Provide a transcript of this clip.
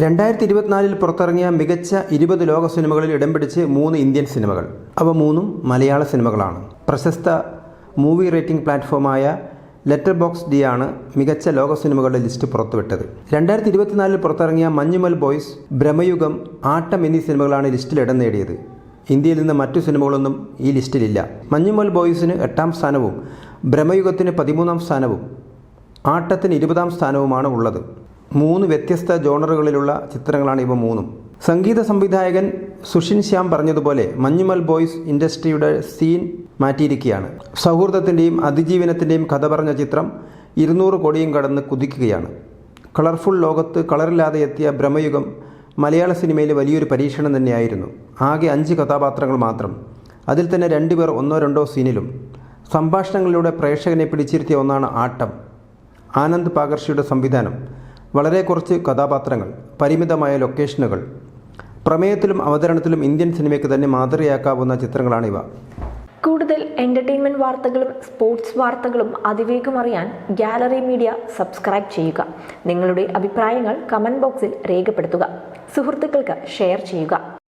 രണ്ടായിരത്തി ഇരുപത്തിനാലിൽ പുറത്തിറങ്ങിയ മികച്ച ഇരുപത് ലോക സിനിമകളിൽ ഇടം പിടിച്ച് മൂന്ന് ഇന്ത്യൻ സിനിമകൾ. അവ മൂന്നും മലയാള സിനിമകളാണ്. പ്രശസ്ത മൂവി റേറ്റിംഗ് പ്ലാറ്റ്ഫോമായ ലെറ്റർ ബോക്സ് ഡി ആണ് മികച്ച ലോക സിനിമകളുടെ ലിസ്റ്റ് പുറത്തുവിട്ടത്. രണ്ടായിരത്തി ഇരുപത്തിനാലിൽ പുറത്തിറങ്ങിയ മഞ്ഞുമൽ ബോയ്സ് ഭ്രമയുഗം ആട്ടം എന്നീ സിനിമകളാണ് ലിസ്റ്റിൽ ഇടം നേടിയത്. ഇന്ത്യയിൽ നിന്ന് മറ്റു സിനിമകളൊന്നും ഈ ലിസ്റ്റിലില്ല. മഞ്ഞുമൽ ബോയ്സിന് എട്ടാം സ്ഥാനവും ഭ്രമയുഗത്തിന് പതിമൂന്നാം സ്ഥാനവും ആട്ടത്തിന് ഇരുപതാം സ്ഥാനവുമാണ് ഉള്ളത്. മൂന്ന് വ്യത്യസ്ത ജോണറുകളിലുള്ള ചിത്രങ്ങളാണ് ഇവ മൂന്നും. സംഗീത സംവിധായകൻ സുഷിൻ ശ്യാം പറഞ്ഞതുപോലെ മഞ്ഞുമൽ ബോയ്സ് ഇൻഡസ്ട്രിയുടെ സീൻ മാറ്റിയിരിക്കുകയാണ്. സൗഹൃദത്തിന്റെയും അതിജീവനത്തിന്റെയും കഥ പറഞ്ഞ ചിത്രം ഇരുന്നൂറ് കോടിയും കടന്ന് കുതിക്കുകയാണ്. കളർഫുൾ ലോകത്ത് കളറില്ലാതെ എത്തിയ ഭ്രമയുഗം മലയാള സിനിമയിൽ വലിയൊരു പരീക്ഷണം തന്നെയായിരുന്നു. ആകെ അഞ്ച് കഥാപാത്രങ്ങൾ മാത്രം. അതിൽ തന്നെ രണ്ടുപേർ ഒന്നോ രണ്ടോ സീനിലും. സംഭാഷണങ്ങളിലൂടെ പ്രേക്ഷകനെ പിടിച്ചിരുത്തിയ ഒന്നാണ് ആട്ടം. ആനന്ദ് പാകർഷിയുടെ സംവിധാനം. വളരെ കുറച്ച് കഥാപാത്രങ്ങൾ പരിമിതമായ ലൊക്കേഷനുകൾ. പ്രമേയത്തിലും അവതരണത്തിലും ഇന്ത്യൻ സിനിമയ്ക്ക് തന്നെ മാതൃകയാക്കാവുന്ന ചിത്രങ്ങളാണിവ. കൂടുതൽ എന്റർടൈൻമെന്റ് വാർത്തകളും സ്പോർട്സ് വാർത്തകളും അതിവേഗം അറിയാൻ ഗാലറി മീഡിയ സബ്സ്ക്രൈബ് ചെയ്യുക. നിങ്ങളുടെ അഭിപ്രായങ്ങൾ കമന്റ് ബോക്സിൽ രേഖപ്പെടുത്തുക. സുഹൃത്തുക്കൾക്ക് ഷെയർ ചെയ്യുക.